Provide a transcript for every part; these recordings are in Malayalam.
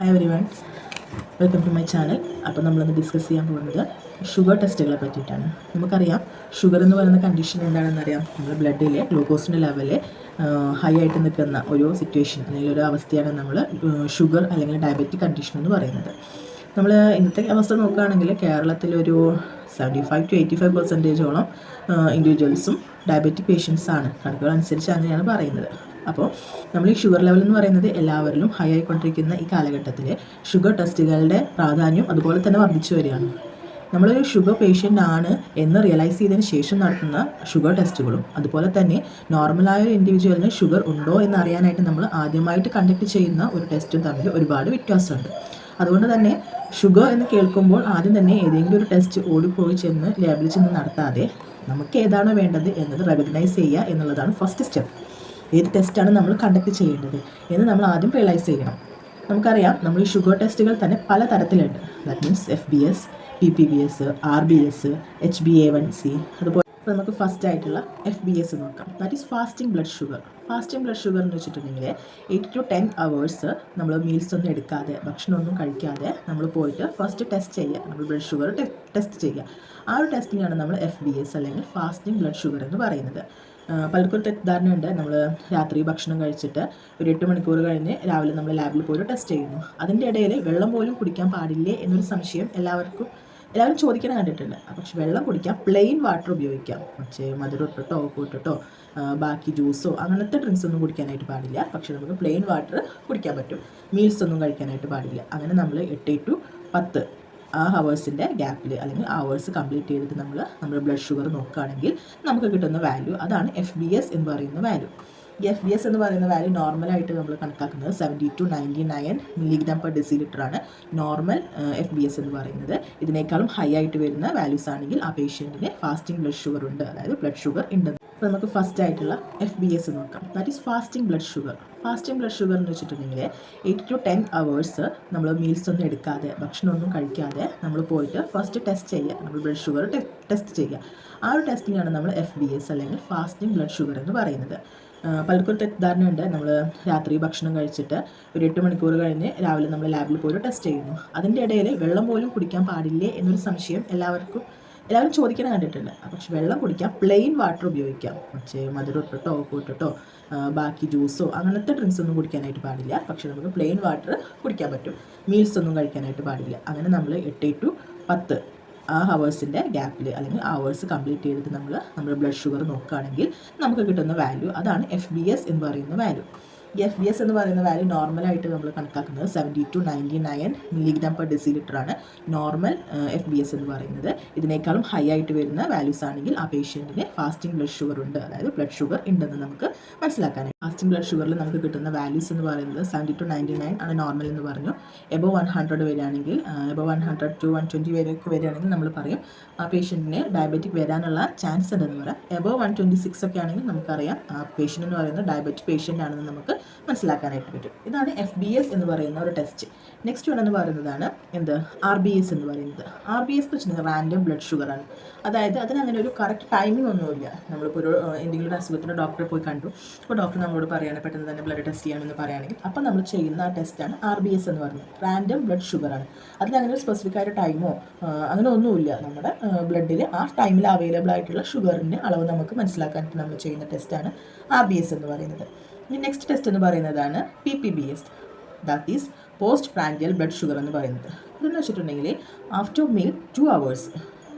Hi everyone welcome to my channel അപ്പോൾ നമ്മളിന്ന് ഡിസ്കസ് ചെയ്യാൻ പോകുന്നത് ഷുഗർ ടെസ്റ്റുകളെ പറ്റിയിട്ടാണ്. നമുക്കറിയാം ഷുഗർ എന്ന് പറയുന്ന കണ്ടീഷൻ എന്താണെന്ന് അറിയാം നമ്മുടെ ബ്ലഡിലെ ഗ്ലൂക്കോസിന്റെ ലെവൽ ഹൈ ആയിട്ട് നിൽക്കുന്ന ഒരു സിറ്റുവേഷൻ അല്ലെങ്കിൽ ഒരു അവസ്ഥയാണ് നമ്മൾ ഷുഗർ അല്ലെങ്കിൽ ഡയബറ്റിക് കണ്ടീഷൻ എന്ന് പറയുന്നത്. നമ്മൾ ഇന്നത്തെ അവസ്ഥ നോക്കുകയാണെങ്കിൽ കേരളത്തിലൊരു seventy five to eighty five പെർസെന്റേജോളം ഇൻഡിവിജ്വൽസും ഡയബറ്റിക് പേഷ്യൻസ് ആണ്. കണക്കുകൾ അനുസരിച്ച് അങ്ങനെയാണ് പറയുന്നത്. അപ്പോൾ നമ്മൾ ഈ ഷുഗർ ലെവൽ എന്ന് പറയുന്നത് എല്ലാവരിലും ഹൈ ആയിക്കൊണ്ടിരിക്കുന്ന ഈ കാലഘട്ടത്തിൽ ഷുഗർ ടെസ്റ്റുകളുടെ പ്രാധാന്യം അതുപോലെ തന്നെ വർദ്ധിച്ചു വരികയാണ്. നമ്മളൊരു ഷുഗർ പേഷ്യന്റ് ആണ് എന്ന് റിയലൈസ് ചെയ്തതിന് ശേഷം നടത്തുന്ന ഷുഗർ ടെസ്റ്റുകളും അതുപോലെ തന്നെ നോർമലായ ഒരു ഇൻഡിവിജ്വലിന് ഷുഗർ ഉണ്ടോ എന്ന് അറിയാനായിട്ട് നമ്മൾ ആദ്യമായിട്ട് കണ്ടക്ട് ചെയ്യുന്ന ഒരു ടെസ്റ്റും തമ്മിൽ ഒരുപാട് വ്യത്യാസമുണ്ട്. അതുകൊണ്ട് തന്നെ ഷുഗർ എന്ന് കേൾക്കുമ്പോൾ ആദ്യം തന്നെ ഏതെങ്കിലും ഒരു ടെസ്റ്റ് ഓടിപ്പോയി ചെന്ന് ലേബിൾ ചെന്ന് നടത്താതെ നമുക്ക് ഏതാണോ വേണ്ടത് എന്നത് റെക്കഗ്നൈസ് ചെയ്യുക എന്നുള്ളതാണ് ഫസ്റ്റ് സ്റ്റെപ്പ് ഏത് ടെസ്റ്റാണ് നമ്മൾ കണ്ടക്ട് ചെയ്യേണ്ടത് എന്ന് നമ്മൾ ആദ്യം റിയലൈസ് ചെയ്യണം. നമുക്കറിയാം നമ്മൾ ഈ ഷുഗർ ടെസ്റ്റുകൾ തന്നെ പല തരത്തിലുണ്ട് that means F B S P P B S R B S H B A one C അതുപോലെ ഇപ്പോൾ നമുക്ക് ഫസ്റ്റ് ആയിട്ടുള്ള എഫ് ബി എസ് നോക്കാം. That is fasting blood sugar fasting blood sugar എന്ന് വെച്ചിട്ടുണ്ടെങ്കിൽ എയ്റ്റ് ടു ടെൻ അവേഴ്സ് നമ്മൾ മീൽസ് ഒന്നും എടുക്കാതെ ഭക്ഷണമൊന്നും കഴിക്കാതെ നമ്മൾ പോയിട്ട് ഫസ്റ്റ് ടെസ്റ്റ് ചെയ്യുക. നമ്മൾ ബ്ലഡ് ഷുഗർ ടെസ്റ്റ് ചെയ്യുക. ആ ഒരു ടെസ്റ്റിനാണ് നമ്മൾ എഫ് ബി എസ് അല്ലെങ്കിൽ ഫാസ്റ്റിംഗ് ബ്ലഡ് ഷുഗർ എന്ന് പറയുന്നത്. പലർക്കും തെറ്റിദ്ധാരണയുണ്ട്. നമ്മൾ രാത്രി ഭക്ഷണം കഴിച്ചിട്ട് ഒരു എട്ട് മണിക്കൂർ കഴിഞ്ഞ് രാവിലെ നമ്മൾ ലാബിൽ പോയിട്ട് ടെസ്റ്റ് ചെയ്യുന്നു. അതിന്റെ ഇടയിൽ വെള്ളം പോലും കുടിക്കാൻ പാടില്ലേ എന്നൊരു സംശയം എല്ലാവർക്കും എല്ലാവരും ചോദിക്കണം കണ്ടിട്ടുണ്ട്. പക്ഷെ വെള്ളം കുടിക്കാം പ്ലെയിൻ വാട്ടർ ഉപയോഗിക്കാം. പക്ഷേ മധുരം ഇട്ടിട്ടോ കൂട്ടിട്ടോ ബാക്കി ജ്യൂസോ അങ്ങനത്തെ ഡ്രിങ്ക്സ് ഒന്നും കുടിക്കാനായിട്ട് പാടില്ല. പക്ഷേ നമുക്ക് പ്ലെയിൻ വാട്ടർ കുടിക്കാൻ പറ്റും. മീൽസ് ഒന്നും കഴിക്കാനായിട്ട് പാടില്ല. അങ്ങനെ നമ്മൾ എട്ട് ടു പത്ത് ആ ഹവേഴ്സിന്റെ ഗ്യാപ്പിൽ അല്ലെങ്കിൽ ഹവേഴ്സ് കംപ്ലീറ്റ് ചെയ്തിട്ട് നമ്മൾ നമ്മുടെ ബ്ലഡ് ഷുഗർ നോക്കുകയാണെങ്കിൽ നമുക്ക് കിട്ടുന്ന വാല്യൂ അതാണ് എഫ് ബി എസ് എന്ന് പറയുന്ന വാല്യൂ എഫ് ബി എസ് എന്ന് പറയുന്ന വാല്യൂ നോർമലായിട്ട് നമ്മൾ കണക്കാക്കുന്നത് seventy to ninety nine milligram per decilitre ആണ് നോർമൽ എഫ് ബി എസ് എന്ന് പറയുന്നത്. ഇതിനേക്കാളും ഹൈ ആയിട്ട് വരുന്ന വാല്യൂസ് ആണെങ്കിൽ ആ പേഷ്യന്റിന് ഫാസ്റ്റിംഗ് ബ്ലഡ് ഷുഗർ ഉണ്ട്. അതായത് ബ്ലഡ് ഷുഗർ ഉണ്ട്. അപ്പോൾ നമുക്ക് ഫസ്റ്റ് ആയിട്ടുള്ള എഫ് ബി എസ് നോക്കാം. That is fasting blood sugar fasting blood sugar എന്ന് വെച്ചിട്ടുണ്ടെങ്കിൽ എയ്റ്റ് ടു ടെൻ അവേഴ്സ് നമ്മൾ മീൽസ് ഒന്നും എടുക്കാതെ ഭക്ഷണമൊന്നും കഴിക്കാതെ നമ്മൾ പോയിട്ട് ഫസ്റ്റ് ടെസ്റ്റ് ചെയ്യുക. നമ്മൾ ബ്ലഡ് ഷുഗർ ടെസ്റ്റ് ചെയ്യുക. ആ ഒരു ടെസ്റ്റിനാണ് നമ്മൾ എഫ് ബി എസ് അല്ലെങ്കിൽ ഫാസ്റ്റിംഗ് ബ്ലഡ് ഷുഗർ എന്ന് പറയുന്നത്. പലർക്കും തെറ്റിദ്ധാരണയുണ്ട്. നമ്മൾ രാത്രി ഭക്ഷണം കഴിച്ചിട്ട് ഒരു എട്ട് മണിക്കൂർ കഴിഞ്ഞ് രാവിലെ നമ്മൾ ലാബിൽ പോയി ടെസ്റ്റ് ചെയ്യുന്നു. അതിന്റെ ഇടയിൽ വെള്ളം പോലും കുടിക്കാൻ പാടില്ലേ എന്നൊരു സംശയം എല്ലാവർക്കും എല്ലാവരും ചോദിക്കണം കണ്ടിട്ടുണ്ട്. പക്ഷെ വെള്ളം കുടിക്കാം പ്ലെയിൻ വാട്ടർ ഉപയോഗിക്കാം. പക്ഷേ മധുരം ഇട്ടിട്ടോ ഉപ്പ് ഇട്ടിട്ടോ ബാക്കി ജ്യൂസോ അങ്ങനത്തെ ഡ്രിങ്ക്സ് ഒന്നും കുടിക്കാനായിട്ട് പാടില്ല. പക്ഷേ നമുക്ക് പ്ലെയിൻ വാട്ടർ കുടിക്കാൻ പറ്റും. മീൽസ് ഒന്നും കഴിക്കാനായിട്ട് പാടില്ല. അങ്ങനെ നമ്മൾ എട്ട് ടു പത്ത് ആ ഹവേഴ്സിന്റെ ഗ്യാപ്പിൽ അല്ലെങ്കിൽ ഹവേഴ്സ് കംപ്ലീറ്റ് ചെയ്തിട്ട് നമ്മൾ നമ്മുടെ ബ്ലഡ് ഷുഗർ നോക്കുകയാണെങ്കിൽ നമുക്ക് കിട്ടുന്ന വാല്യൂ അതാണ് എഫ് ബി എസ് എന്ന് പറയുന്ന വാല്യൂ എഫ് ബി എസ് എന്ന് പറയുന്ന വാല്യൂ നോർമലായിട്ട് നമ്മൾ കണക്കാക്കുന്നത് seventy to ninety nine milligram per decilitre ആണ് നോർമൽ എഫ് ബി എസ് എന്ന് പറയുന്നത്. ഇതിനേക്കാളും ഹൈ ആയിട്ട് വരുന്ന വാല്യൂസ് ആണെങ്കിൽ ആ പേഷ്യന്റിന് ഫാസ്റ്റിംഗ് ബ്ലഡ് ഷുഗർ ഉണ്ട്. അതായത് ബ്ലഡ് ഷുഗർ ഉണ്ടെന്ന് നമുക്ക് മനസ്സിലാക്കാനായി. ഫാസ്റ്റിംഗ് ബ്ലഡ് ഷുഗറിൽ നമുക്ക് കിട്ടുന്ന വാല്യൂസ് എന്ന് പറയുന്നത് സെവന്റി ടു നയന്റി നയൻ ആണ് നോർമൽ എന്ന് പറഞ്ഞു. എബോ വൺ ഹൺഡ്രഡ് വരികയാണെങ്കിൽ above one hundred to one twenty വരെയൊക്കെ വരികയാണെങ്കിൽ നമ്മൾ പറയും ആ പേഷ്യന്റിന് ഡയബറ്റിക് വരാനുള്ള ചാൻസ് ഉണ്ടെന്ന് പറയാം. എബോ വൺ ട്വന്റി സിക്സ് ഒക്കെ ആണെങ്കിൽ നമുക്കറിയാം ആ പേഷ്യന്റ് എന്ന് പറയുന്നത് ഡയബറ്റിക് പേഷ്യന്റ് ആണെന്ന് നമുക്ക് മനസ്സിലാക്കാനായിട്ട് പറ്റും. ഇതാണ് എഫ് ബി എസ് എന്ന് പറയുന്ന ഒരു ടെസ്റ്റ് നെക്സ്റ്റ് വൺ എന്ന് പറയുന്നതാണ് എന്ത്? ആർ ബി എസ് എന്ന് പറയുന്നത്. ആർ ബി എസ് എന്ന് വെച്ചിട്ടുണ്ടെങ്കിൽ റാൻഡം ബ്ലഡ് ഷുഗറാണ് അതായത് അതിനങ്ങനെ ഒരു കറക്റ്റ് ടൈമിംഗ് ഒന്നുമില്ല. നമ്മളിപ്പോൾ ഒരു എന്തെങ്കിലും ഒരു അസുഖത്തിന്റെ ഡോക്ടറെ പോയി കണ്ടു. അപ്പോൾ ഡോക്ടർ നമ്മളോട് പറയുകയാണ് പെട്ടെന്ന് തന്നെ ബ്ലഡ് ടെസ്റ്റ് ചെയ്യണമെന്ന് പറയുകയാണെങ്കിൽ. അപ്പോൾ നമ്മൾ ചെയ്യുന്ന ആ ടെസ്റ്റാണ് ആർ ബി എസ് എന്ന് പറയുന്നത്. റാൻഡം ബ്ലഡ് ഷുഗറാണ് അതിനങ്ങനെ ഒരു സ്പെസിഫിക് ആയിട്ട് ടൈമോ അങ്ങനെ ഒന്നുമില്ല. നമ്മുടെ ബ്ലഡിൽ ആ ടൈമിൽ അവൈലബിൾ ആയിട്ടുള്ള ഷുഗറിന്റെ അളവ് നമുക്ക് മനസ്സിലാക്കാനായിട്ട് നമ്മൾ ചെയ്യുന്ന ടെസ്റ്റാണ് ആർ ബി എസ് എന്ന് പറയുന്നത്. ഇനി നെക്സ്റ്റ് ടെസ്റ്റ് എന്ന് പറയുന്നതാണ് P P B S that is post prandial blood sugar എന്ന് പറയുന്നത്. അതെന്ന് വെച്ചിട്ടുണ്ടെങ്കിൽ ആഫ്റ്റർ മീൽ ടു അവേഴ്സ്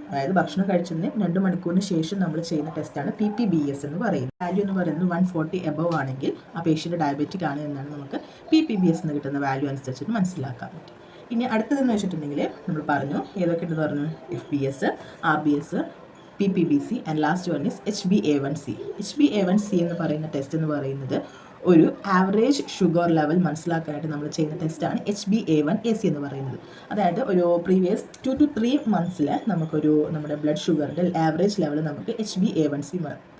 അതായത് ഭക്ഷണം കഴിച്ചതിന് രണ്ട് മണിക്കൂറിന് ശേഷം നമ്മൾ ചെയ്യുന്ന ടെസ്റ്റാണ് പി പി ബി എസ് എന്ന് പറയുന്നത്. വാല്യൂ എന്ന് പറയുന്നത് വൺ ഫോർട്ടി എബവ് ആണെങ്കിൽ ആ പേഷ്യന്റ് ഡയബറ്റിക് ആണ് എന്നാണ് നമുക്ക് പി പി ബി എസ് എന്ന് കിട്ടുന്ന വാല്യൂ അനുസരിച്ചിട്ട് മനസ്സിലാക്കാൻ പറ്റും. ഇനി അടുത്തതെന്ന് വെച്ചിട്ടുണ്ടെങ്കിൽ നമ്മൾ പറഞ്ഞു ഏതൊക്കെ ഉണ്ടെന്ന് പറഞ്ഞു? F B S R B S P P B C and last one is H B A one C H B A one C എന്ന് പറയുന്ന ടെസ്റ്റ് എന്ന് പറയുന്നത് ഒരു ആവറേജ് ഷുഗർ ലെവൽ മനസ്സിലാക്കാനായിട്ട് നമ്മൾ ചെയ്യുന്ന ടെസ്റ്റാണ് H B A one A C എന്ന് പറയുന്നത്. അതായത് ഒരു പ്രീവിയസ് ടു ടു ത്രീ മന്ത്സിൽ നമുക്കൊരു നമ്മുടെ ബ്ലഡ് ഷുഗറിന്റെ ആവറേജ് ലെവൽ നമുക്ക് H B A one C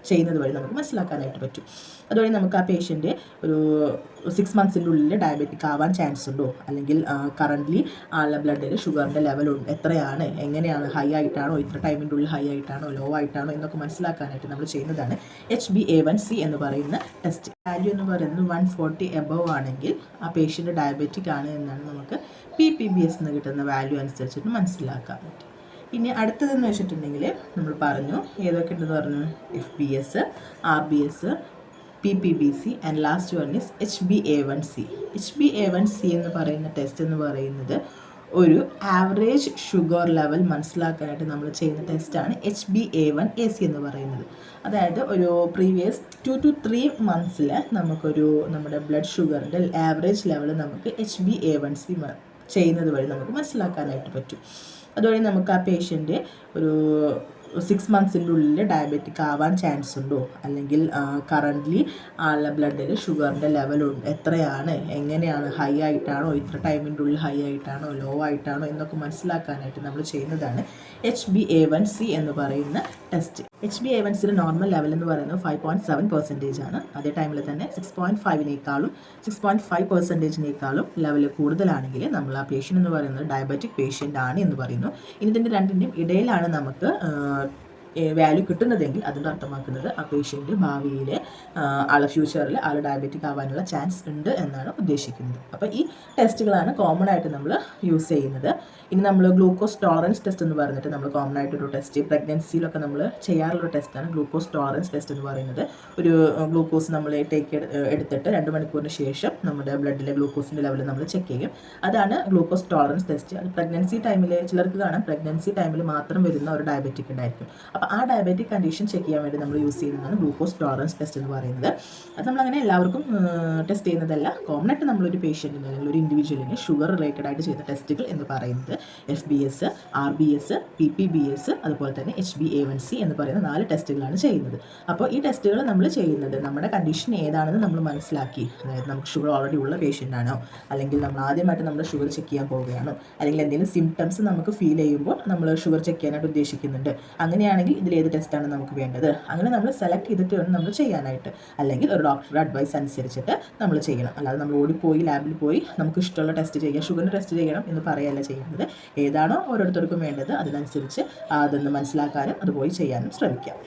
ചെയ്യുന്നത് വഴി നമുക്ക് മനസ്സിലാക്കാനായിട്ട് പറ്റും. അതുവഴി നമുക്ക് ആ പേഷ്യന്റ് ഒരു സിക്സ് മന്ത്സിന്റെ ഉള്ളിൽ ഡയബറ്റിക് ആവാൻ ചാൻസ് ഉണ്ടോ? അല്ലെങ്കിൽ കറന്റ്ലി ആളുടെ ബ്ലഡിൽ ഷുഗറിന്റെ ലെവൽ എത്രയാണ്? എങ്ങനെയാണ്? ഹൈ ആയിട്ടാണോ? ഇത്ര ടൈമിന്റെ ഉള്ളിൽ ഹൈ ആയിട്ടാണോ? ലോ ആയിട്ടാണോ? എന്നൊക്കെ മനസ്സിലാക്കാനായിട്ട് നമ്മൾ ചെയ്യുന്നതാണ് H B A one C എന്ന് പറയുന്ന ടെസ്റ്റ് വാല്യൂ എന്ന് പറയുന്നത് വൺ ഫോർട്ടി എബവ് ആണെങ്കിൽ ആ പേഷ്യന്റ് ഡയബറ്റിക് ആണ് എന്നാണ് നമുക്ക് പി പി ബി എസ് എന്ന് കിട്ടുന്ന വാല്യൂ അനുസരിച്ചിട്ട് മനസ്സിലാക്കാൻ പറ്റും. ഇനി അടുത്തതെന്ന് വെച്ചിട്ടുണ്ടെങ്കിൽ നമ്മൾ പറഞ്ഞു ഏതൊക്കെ ഉണ്ടെന്ന് പറഞ്ഞു? F B S R B S P P B C and last one is H B A one C H B A one C എന്ന് പറയുന്ന ടെസ്റ്റ് എന്ന് പറയുന്നത് ഒരു ആവറേജ് ഷുഗർ ലെവൽ മനസ്സിലാക്കാനായിട്ട് നമ്മൾ ചെയ്യുന്ന ടെസ്റ്റാണ് H B A one A C എന്ന് പറയുന്നത്. അതായത് ഒരു പ്രീവിയസ് ടു ടു ത്രീ മന്ത്സിൽ നമുക്കൊരു നമ്മുടെ ബ്ലഡ് ഷുഗറിന്റെ ആവറേജ് ലെവൽ നമുക്ക് H B A one C ചെയ്യുന്നത് വഴി നമുക്ക് മനസ്സിലാക്കാനായിട്ട് പറ്റും. അതുവഴി നമുക്ക് ആ പേഷ്യന്റ് ഒരു സിക്സ് മന്ത്സിന്റെ ഉള്ളിൽ ഡയബറ്റിക് ആവാൻ ചാൻസ് ഉണ്ടോ? അല്ലെങ്കിൽ കറന്റ്ലി ആളുടെ ബ്ലഡിൽ ഷുഗറിന്റെ ലെവൽ എത്രയാണ്? എങ്ങനെയാണ്? ഹൈ ആയിട്ടാണോ? ഇത്ര ടൈമിന്റെ ഉള്ളിൽ ഹൈ ആയിട്ടാണോ? ലോ ആയിട്ടാണോ? എന്നൊക്കെ മനസ്സിലാക്കാനായിട്ട് നമ്മൾ ചെയ്യുന്നതാണ് H B A one C എന്ന് പറയുന്ന test H B A one സിയുടെ നോർമൽ ലെവൽ എന്ന് പറയുന്നത് ഫൈവ് പോയിന്റ് സെവൻ പെർസെന്റേജ് ആണ്. അതേ ടൈമിൽ തന്നെ സിക്സ് പോയിന്റ് ഫൈവിനേക്കാളും സിക്സ് പോയിന്റ് ഫൈവ് പെർസെന്റേജിനേക്കാളും ലെവൽ കൂടുതലാണെങ്കിൽ നമ്മൾ ആ പേഷ്യന്റ് എന്ന് പറയുന്നത് ഡയബറ്റിക് പേഷ്യന്റ് ആണ് എന്ന് പറയുന്നു. ഇതിന്റെ രണ്ടിന്റെയും ഇടയിലാണ് നമുക്ക് വാല്യൂ കിട്ടുന്നതെങ്കിൽ അതിന്റെ അർത്ഥമാക്കുന്നത് ആ പേഷ്യന്റ് ഭാവിയിൽ ആളെ ഫ്യൂച്ചറിൽ ആൾ ഡയബറ്റിക് ആവാനുള്ള ചാൻസ് ഉണ്ട് എന്നാണ് ഉദ്ദേശിക്കുന്നത്. അപ്പോൾ ഈ ടെസ്റ്റുകളാണ് കോമൺ ആയിട്ട് നമ്മൾ യൂസ് ചെയ്യുന്നത്. ഇനി നമ്മൾ ഗ്ലൂക്കോസ് ടോളറൻസ് ടെസ്റ്റ് എന്ന് പറഞ്ഞിട്ട് നമ്മൾ കോമൺ ആയിട്ടൊരു ടെസ്റ്റ് പ്രഗ്നൻസിയിലൊക്കെ നമ്മൾ ചെയ്യാറുള്ള ടെസ്റ്റാണ് ഗ്ലൂക്കോസ് ടോളറൻസ് ടെസ്റ്റ് എന്ന് പറയുന്നത്. ഒരു ഗ്ലൂക്കോസ് നമ്മൾ ടേക്ക് എടുത്തിട്ട് രണ്ട് മണിക്കൂറിന് ശേഷം നമ്മുടെ ബ്ലഡിലെ ഗ്ലൂക്കോസിന്റെ ലെവൽ നമ്മൾ ചെക്ക് ചെയ്യും. അതാണ് ഗ്ലൂക്കോസ് ടോളറൻസ് ടെസ്റ്റ് അത് പ്രഗ്നൻസി ടൈമിൽ ചിലർക്ക് കാണാം പ്രഗ്നൻസി ടൈമിൽ മാത്രം വരുന്ന ഒരു ഡയബറ്റിക് ഉണ്ടായിരിക്കും. അപ്പോൾ ആ ഡയബറ്റിക് കണ്ടീഷൻ ചെക്ക് ചെയ്യാൻ വേണ്ടി നമ്മൾ യൂസ് ചെയ്യുന്നതാണ് ഗ്ലൂക്കോസ് ടോളറൻസ് ടെസ്റ്റ് എന്ന് പറയുന്നത്. അത് നമ്മളങ്ങനെ എല്ലാവർക്കും ടെസ്റ്റ് ചെയ്യുന്നതല്ല. കോമൺ ആയിട്ട് നമ്മളൊരു പേഷ്യന്റിന് അല്ലെങ്കിൽ ഒരു ഇൻഡിവിജ്വലിന് ഷുഗർ റിലേറ്റഡ് ആയിട്ട് ചെയ്യുന്ന ടെസ്റ്റുകൾ എന്ന് പറയുന്നത് F B S R B S P P B S അതുപോലെ തന്നെ H B A one C എന്ന് പറയുന്ന നാല് ടെസ്റ്റുകളാണ് ചെയ്യുന്നത്. അപ്പോൾ ഈ ടെസ്റ്റുകൾ നമ്മൾ ചെയ്യുന്നത് നമ്മുടെ കണ്ടീഷൻ ഏതാണെന്ന് നമ്മൾ മനസ്സിലാക്കി. അതായത് നമുക്ക് ഷുഗർ ഓൾറെഡി ഉള്ള പേഷ്യന്റ് ആണോ? അല്ലെങ്കിൽ നമ്മൾ ആദ്യമായിട്ട് നമ്മുടെ ഷുഗർ ചെക്ക് ചെയ്യാൻ പോവുകയാണോ? അല്ലെങ്കിൽ എന്തെങ്കിലും സിംറ്റംസ് നമുക്ക് ഫീൽ ചെയ്യുമ്പോൾ നമ്മൾ ഷുഗർ ചെക്ക് ചെയ്യാനായിട്ട് ഉദ്ദേശിക്കുന്നുണ്ട്. അങ്ങനെയാണെങ്കിൽ ഇതിൽ ഏത് ടെസ്റ്റാണ് നമുക്ക് വേണ്ടത്? അങ്ങനെ നമ്മൾ സെലക്ട് ചെയ്തിട്ട് വേണം നമ്മൾ ചെയ്യാനായിട്ട്. അല്ലെങ്കിൽ ഒരു ഡോക്ടറുടെ അഡ്വൈസ് അനുസരിച്ചിട്ട് നമ്മൾ ചെയ്യണം. അല്ലാതെ നമ്മൾ ഓടിപ്പോയി ലാബിൽ പോയി നമുക്ക് ഇഷ്ടമുള്ള ടെസ്റ്റ് ചെയ്യാം ഷുഗറിന് ടെസ്റ്റ് ചെയ്യണം എന്ന് പറയല്ല ചെയ്യുന്നത് ഏതാണോ ഓരോരുത്തർക്കും വേണ്ടത് അതിനനുസരിച്ച് അതൊന്ന് മനസ്സിലാക്കാനും അത് പോയി ചെയ്യാനും ശ്രമിക്കാം.